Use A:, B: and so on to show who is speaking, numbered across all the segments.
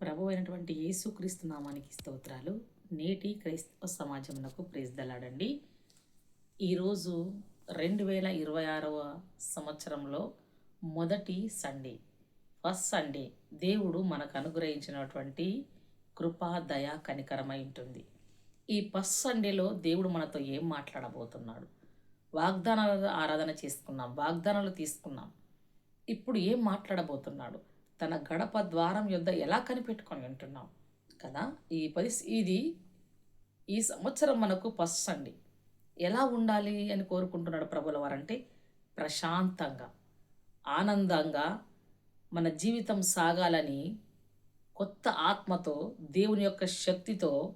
A: ప్రభు అయినటువంటి యేసుక్రీస్తు నామానికి స్తోత్రాలు. నేటి క్రైస్తవ సమాజమునకు ప్రేజ్దలాడండి ఈరోజు రెండు వేల ఇరవై ఆరవ సంవత్సరంలో మొదటి సండే ఫస్ట్ సండే దేవుడు మనకు అనుగ్రహించినటువంటి కృపా దయా కనికరమై ఉంటుంది. ఈ ఫస్ట్ సండేలో దేవుడు మనతో ఏం మాట్లాడబోతున్నాడు? వాగ్దానాలు ఆరాధన చేసుకున్నాం వాగ్దానాలు తీసుకున్నాం. ఇప్పుడు ఏం మాట్లాడబోతున్నాడు? తన గడప ద్వారం యొద్ద ఎలా కనిపెట్టుకొని ఉంటున్నాం? కదా? ఈ పరిస్థితి ఇది ఈ సంవత్సరం మనకు ఫస్ట్ అండి. ఎలా ఉండాలి అని కోరుకుంటున్నాడు ప్రభుల వారంటే ప్రశాంతంగా ఆనందంగా మన జీవితం సాగాలని కొత్త ఆత్మతో దేవుని యొక్క శక్తితో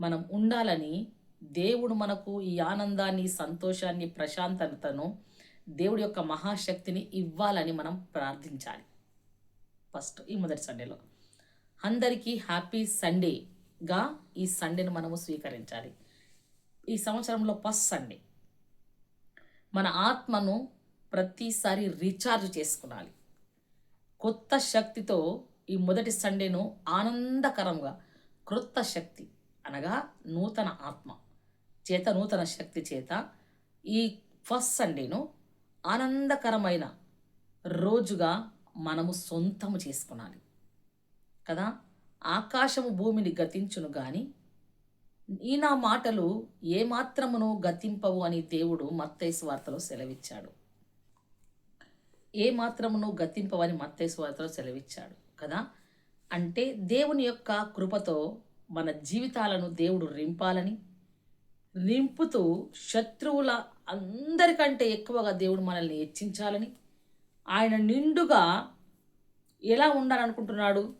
A: మనం ఉండాలని దేవుడు మనకు ఈ ఆనందాన్ని సంతోషాన్ని ప్రశాంతతను దేవుడి యొక్క మహాశక్తిని ఇవ్వాలని మనం ప్రార్థించాలి. ఫస్ట్ ఈ మొదటి సండేలో. అందరికీ హ్యాపీ సండేగా ఈ సండేను మనము స్వీకరించాలి. ఈ సంవత్సరంలో ఫస్ట్ సండే. మన ఆత్మను ప్రతిసారి రీఛార్జ్ చేసుకునాలి. కొత్త శక్తితో ఈ మొదటి సండేను ఆనందకరంగా క్రొత్త శక్తి అనగా నూతన ఆత్మ చేత నూతన శక్తి చేత ఈ ఫస్ట్ సండేను ఆనందకరమైన రోజుగా మనము సొంతము చేసుకునాలి. కదా? ఆకాశము భూమిని గతించును గాని ఈ నా మాటలు ఏమాత్రమును గతింపవు అని దేవుడు మత్తైసు వార్తలో సెలవిచ్చాడు. ఏ మాత్రమును గతింపవని మత్తైసు వార్తలో సెలవిచ్చాడు. కదా? అంటే దేవుని యొక్క కృపతో మన జీవితాలను దేవుడు రింపాలని నింపుతూ శత్రువుల అందరికంటే ఎక్కువగా దేవుడు మనల్ని హెచ్చించాలని ఆయన నిండుగా ఎలా ఉండాలనుకుంటున్నాడు?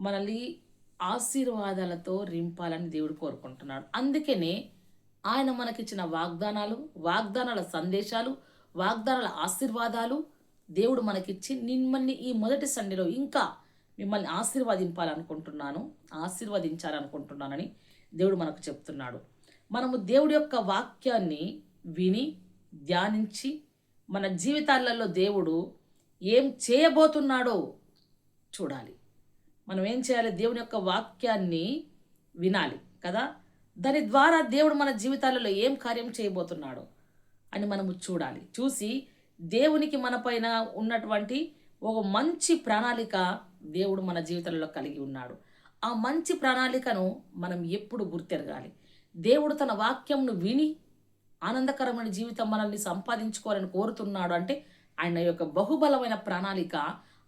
A: మనల్ని ఆశీర్వాదాలతో రింపాలని దేవుడు కోరుకుంటున్నాడు. అందుకనే ఆయన మనకిచ్చిన వాగ్దానాలు వాగ్దానాల సందేశాలు వాగ్దానాల ఆశీర్వాదాలు దేవుడు మనకిచ్చి మిమ్మల్ని ఈ మొదటి సండేలో ఇంకా మిమ్మల్ని ఆశీర్వదింపాలనుకుంటున్నాను ఆశీర్వదించాలనుకుంటున్నానని దేవుడు మనకు చెప్తున్నాడు. మనము దేవుడి యొక్క వాక్యాన్ని విని ధ్యానించి మన జీవితాలలో దేవుడు ఏం చేయబోతున్నాడో చూడాలి. మనం ఏం చేయాలి? దేవుని యొక్క వాక్యాన్ని వినాలి కదా? దాని ద్వారా దేవుడు మన జీవితాలలో ఏం కార్యం చేయబోతున్నాడో అని మనము చూడాలి. చూసి దేవునికి మన పైన ఉన్నటువంటి ఒక మంచి ప్రణాళిక దేవుడు మన జీవితంలో కలిగి ఉన్నాడు. ఆ మంచి ప్రణాళికను మనం ఎప్పుడు గుర్తెరగాలి? దేవుడు తన వాక్యంను విని ఆనందకరమైన జీవితం మనల్ని సంపాదించుకోవాలని కోరుతున్నాడు అంటే ఆయన యొక్క బహుబలమైన ప్రణాళిక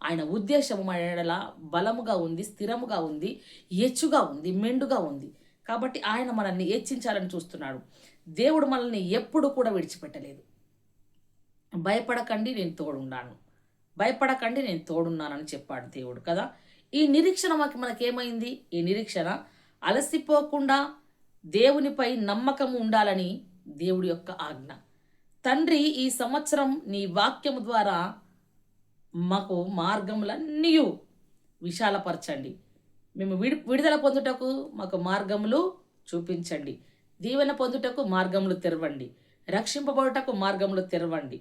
A: ఆయన ఉద్దేశము మన బలముగా ఉంది స్థిరముగా ఉంది ఎచ్చుగా ఉంది మెండుగా ఉంది. కాబట్టి ఆయన మనల్ని హెచ్చించాలని చూస్తున్నాడు. దేవుడు మనల్ని ఎప్పుడు కూడా విడిచిపెట్టలేదు. భయపడకండి నేను తోడున్నాను. భయపడకండి నేను తోడున్నానని చెప్పాడు దేవుడు కదా. ఈ నిరీక్షణ మాకు మనకేమైంది? ఈ నిరీక్షణ అలసిపోకుండా దేవునిపై నమ్మకం ఉండాలని దేవుడి యొక్క ఆజ్ఞ. తండ్రి ఈ సంవత్సరం నీ వాక్యము ద్వారా మాకు మార్గములన్నీ విశాలపరచండి. మేము విడి విడుదల పొందుటకు మాకు మార్గములు చూపించండి. దీవెన పొందుటకు మార్గములు తెరవండి. రక్షింపబడుటకు మార్గములు తెరవండి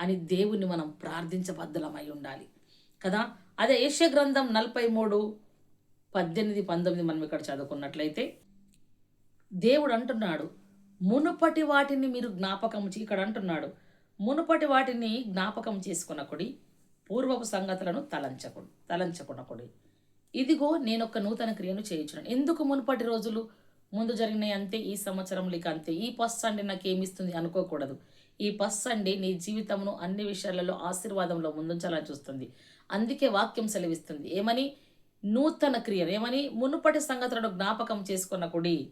A: అని దేవుని మనం ప్రార్థించబద్ధలమై ఉండాలి. కదా? అదే ఏష గ్రంథం నలభై మూడు పద్దెనిమిది పంతొమ్మిది మనం ఇక్కడ చదువుకున్నట్లయితే దేవుడు అంటున్నాడు మునుపటి వాటిని మీరు జ్ఞాపకం ఇక్కడ అంటున్నాడు. మునుపటి వాటిని జ్ఞాపకం చేసుకున్నకుడి పూర్వపు సంగతులను తలంచకుడు తలంచకునకుడి ఇదిగో నేను ఒక నూతన క్రియను చేయించున్నాను. ఎందుకు మునుపటి రోజులు? ముందు జరిగినాయి అంతే ఈ సంవత్సరం లేక అంతే. ఈ పస్ సండే నాకు ఏమిస్తుంది అనుకోకూడదు. ఈ పస్ సండే నీ జీవితమును అన్ని విషయాలలో ఆశీర్వాదంలో ముందుంచాలని చూస్తుంది. అందుకే వాక్యం సెలవిస్తుంది. ఏమని? నూతన క్రియను. ఏమని? మునుపటి సంగతులను జ్ఞాపకం చేసుకున్న కుడి.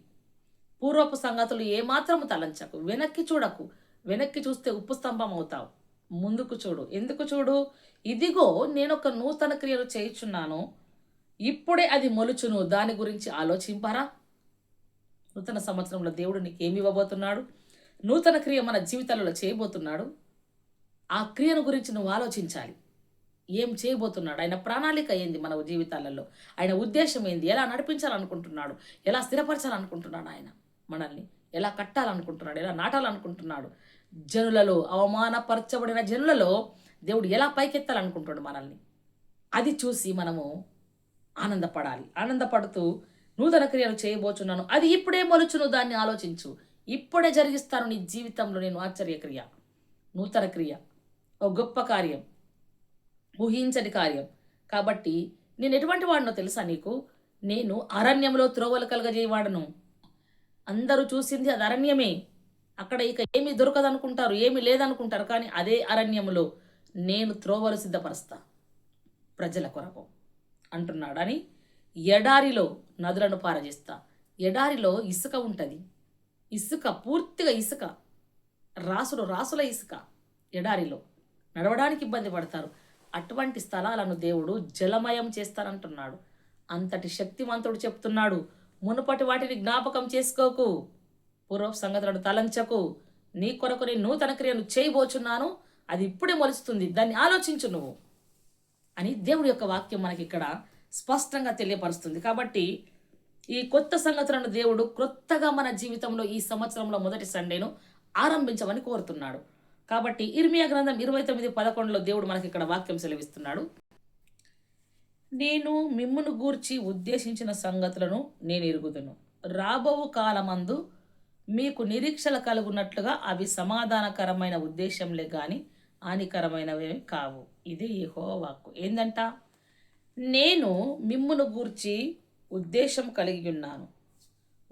A: పూర్వపు సంగతులు ఏమాత్రము తలంచకు. వెనక్కి చూడకు. వెనక్కి చూస్తే ఉప్పు స్తంభం అవుతావు. ముందుకు చూడు. ఎందుకు చూడు? ఇదిగో నేను ఒక నూతన క్రియను చేయుచున్నాను. ఇప్పుడే అది మొలుచును. దాని గురించి ఆలోచింపరా? నూతన సంవత్సరంలో దేవుడు నీకు ఏమి ఇవ్వబోతున్నాడు? నూతన క్రియ మన జీవితాలలో చేయబోతున్నాడు? ఆ క్రియను గురించి నువ్వు ఆలోచించాలి. ఏం చేయబోతున్నాడు? ఆయన ప్రణాళిక ఏంది మన జీవితాలలో? ఆయన ఉద్దేశం ఏంది? ఎలా నడిపించాలనుకుంటున్నాడు? ఎలా స్థిరపరచాలనుకుంటున్నాడు ఆయన? మనల్ని. ఎలా కట్టాలనుకుంటున్నాడు ఎలా నాటాలనుకుంటున్నాడు. జనులలో అవమానపరచబడిన జనులలో దేవుడు ఎలా పైకెత్తాలనుకుంటున్నాడు మనల్ని. అది చూసి మనము ఆనందపడాలి. ఆనందపడుతూ నూతన క్రియలు చేయబోచున్నాను. అది ఇప్పుడే మొలుచును దాన్ని ఆలోచించు. ఇప్పుడే జరిగిస్తాను నీ జీవితంలో నేను ఆశ్చర్య క్రియ. నూతన క్రియ. ఒక గొప్ప కార్యం. ఊహించని కార్యం. కాబట్టి నేను ఎటువంటి వాడినో తెలుసా నీకు? నేను అరణ్యంలో త్రోవలు కలగజేయవాడను. అందరూ చూసింది అది అరణ్యమే. అక్కడ ఇక ఏమీ దొరకదనుకుంటారు ఏమీ లేదనుకుంటారు కానీ అదే అరణ్యంలో నేను త్రోవలు సిద్ధపరుస్తా. ప్రజల కొరకు అంటున్నాడు అని ఎడారిలో నదులను పారజేస్తా. ఎడారిలో ఇసుక ఉంటుంది. ఇసుక పూర్తిగా ఇసుక. రాసులు రాసుల ఇసుక ఎడారిలో. నడవడానికి ఇబ్బంది పడతారు. అటువంటి స్థలాలను దేవుడు జలమయం చేస్తానంటున్నాడు అంతటి శక్తివంతుడు చెప్తున్నాడు. మునుపటి వాటిని జ్ఞాపకం చేసుకోకు. పూర్వ సంగతులను తలంచకు. నీ కొరకు నేను నూతన క్రియను చేయబోచున్నాను. అది ఇప్పుడే మొలుస్తుంది. దాన్ని ఆలోచించు నువ్వు. అని దేవుడి యొక్క వాక్యం మనకి ఇక్కడ స్పష్టంగా తెలియపరుస్తుంది. కాబట్టి ఈ కొత్త సంగతులను దేవుడు క్రొత్తగా మన జీవితంలో ఈ సంవత్సరంలో మొదటి సండేను ఆరంభించమని కోరుతున్నాడు. కాబట్టి ఇర్మియా గ్రంథం ఇరవై తొమ్మిది పదకొండులో దేవుడు మనకి ఇక్కడ వాక్యం సెలవిస్తున్నాడు. నేను మిమ్మును గూర్చి ఉద్దేశించిన సంగతులను నేను ఎరుగుదును. రాబోవు కాలమందు మీకు నిరీక్షలు కలుగున్నట్లుగా అవి సమాధానకరమైన ఉద్దేశంలే కానీ హానికరమైనవేమి కావు. ఇది యెహో వాక్కు. ఏందంట? నేను మిమ్మును గూర్చి ఉద్దేశం కలిగి ఉన్నాను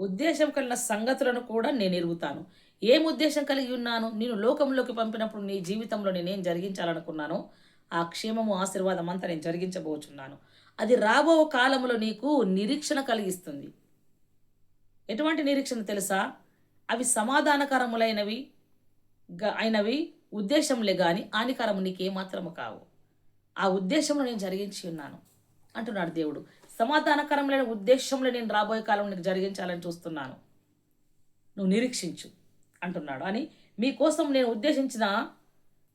A: ఉద్దేశం కలిగిన సంగతులను కూడా నేను ఎరుగుతాను. ఏం ఉద్దేశం కలిగి ఉన్నాను నేను లోకంలోకి పంపినప్పుడు నీ జీవితంలో నేనేం జరిగించాలనుకున్నానో ఆ క్షేమము ఆశీర్వాదం అంతా నేను జరిగించబోచున్నాను. అది రాబో కాలంలో నీకు నిరీక్షణ కలిగిస్తుంది. ఎటువంటి నిరీక్షణ తెలుసా? అవి సమాధానకరములైనవి అయినవి ఉద్దేశంలే గాని హానికరము నీకేమాత్రము కావు. ఆ ఉద్దేశంలో నేను జరిగించి ఉన్నాను అంటున్నాడు దేవుడు. సమాధానకరములైన ఉద్దేశంలో నేను రాబోయే కాలం నీకు జరిగించాలని చూస్తున్నాను. నువ్వు నిరీక్షించు అంటున్నాడు. అని మీకోసం నేను ఉద్దేశించిన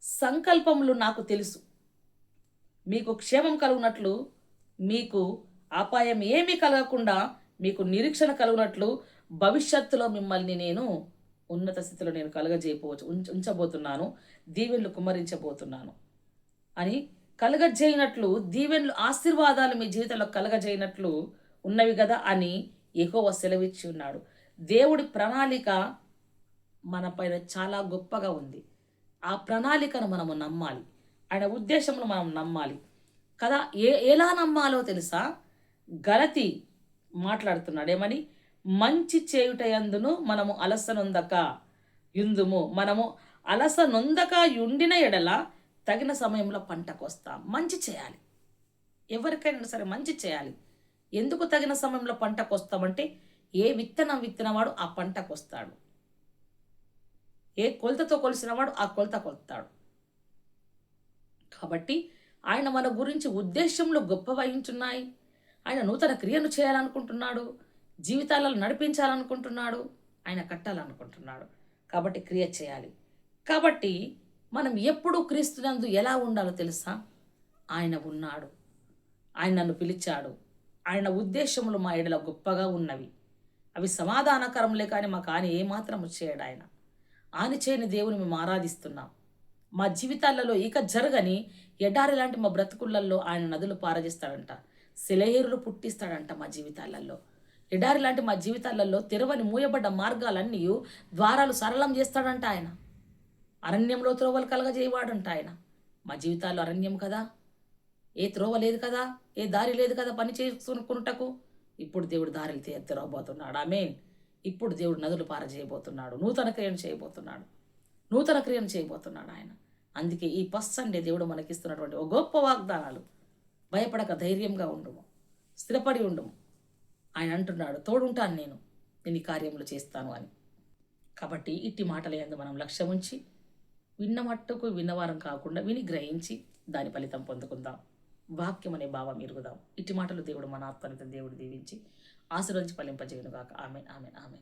A: సంకల్పములు నాకు తెలుసు. మీకు క్షేమం కలుగునట్లు మీకు అపాయం ఏమీ కలగకుండా మీకు నిరీక్షణ కలుగునట్లు భవిష్యత్తులో మిమ్మల్ని నేను ఉన్నత స్థితిలో నేను కలగజేయపోవచ్చు ఉంచ ఉంచబోతున్నాను దీవెన్లు కుమ్మరించబోతున్నాను అని కలగజేయనట్లు దీవెన్లు ఆశీర్వాదాలు మీ జీవితంలో కలగజేయనట్లు ఉన్నవి కదా అని ఎహోవ సెలవిచ్చి ఉన్నాడు. దేవుడి ప్రణాళిక మన పైన చాలా గొప్పగా ఉంది. ఆ ప్రణాళికను మనము నమ్మాలి. ఆయన ఉద్దేశంలో మనం నమ్మాలి. కదా? ఏ ఎలా నమ్మాలో తెలుసా? గలతి మాట్లాడుతున్నాడు. ఏమని? మంచి చేయుటయందును మనము అలసనొందక యుందుము. మనము అలసనొందక యుండిన ఎడల తగిన సమయంలో పంట వస్తాం మంచి చేయాలి. ఎవరికైనా సరే మంచి చేయాలి. ఎందుకు తగిన సమయంలో పంటకు వస్తామంటే ఏ విత్తనం విత్తినవాడు ఆ పంటకు వస్తాడు ఏ కొలతతో కొలిసినవాడు ఆ కొలత కొలుతాడు. కాబట్టి ఆయన మన గురించి ఉద్దేశంలో గొప్ప వహించున్నాయి. ఆయన నూతన క్రియను చేయాలనుకుంటున్నాడు. జీవితాలను నడిపించాలనుకుంటున్నాడు. ఆయన కట్టాలనుకుంటున్నాడు. కాబట్టి క్రియ చేయాలి. కాబట్టి మనం ఎప్పుడూ క్రీస్తునందు ఎలా ఉండాలో తెలుసా? ఆయన ఉన్నాడు. ఆయన నన్ను పిలిచాడు. ఆయన ఉద్దేశములు మా ఎడల గొప్పగా ఉన్నవి. అవి సమాధానకరంలే కానీ మాకు ఆయన ఏమాత్రము చేయడు ఆయన. ఆని చేయని దేవుని మేము ఆరాధిస్తున్నాం. మా జీవితాలలో ఇక జరగని ఎడారి లాంటి మా బ్రతుకుళ్ళల్లో ఆయన నదులు పారజిస్తాడంట. సెలయేరులు పుట్టిస్తాడంట మా జీవితాలలో. ఎడారి లాంటి మా జీవితాలలో తెరవని మూయబడ్డ మార్గాలన్నీ ద్వారాలు సరళం చేస్తాడంట ఆయన. అరణ్యంలో త్రోవలు కలగజేయవాడంట ఆయన. మా జీవితాల్లో అరణ్యం కదా. ఏ త్రోవ లేదు కదా. ఏ దారి లేదు కదా పని చేసుకునుకుంటకు ఇప్పుడు దేవుడు దారిలు తె- తెరవబోతున్నాడు ఆమెన్. ఇప్పుడు దేవుడు నదులు పారజేయబోతున్నాడు. నూతన క్రియను చేయబోతున్నాడు. నూతన క్రియను చేయబోతున్నాడు ఆయన. అందుకే ఈ ఫస్ట్ సండే దేవుడు మనకిస్తున్నటువంటి ఒక గొప్ప వాగ్దానాలు. భయపడక ధైర్యంగా ఉండుము. స్థిరపడి ఉండుము. ఆయన అంటున్నాడు తోడుంటాను నేను. నేను ఈ కార్యములు చేస్తాను అని. కాబట్టి ఇట్టి మాటలయందు మనం లక్ష్యం ఉంచి విన్న మట్టుకు విన్నవారం కాకుండా విని గ్రహించి దాని ఫలితం పొందుకుందాం. వాక్యం అనే భావం ఎరుగుదాం. ఇట్టి మాటలు దేవుడు మన ఆత్మనిత దేవుడు దీవించి ఆశీర్వదించి ఫలింపజేయునుగాక. ఆమె ఆమె ఆమె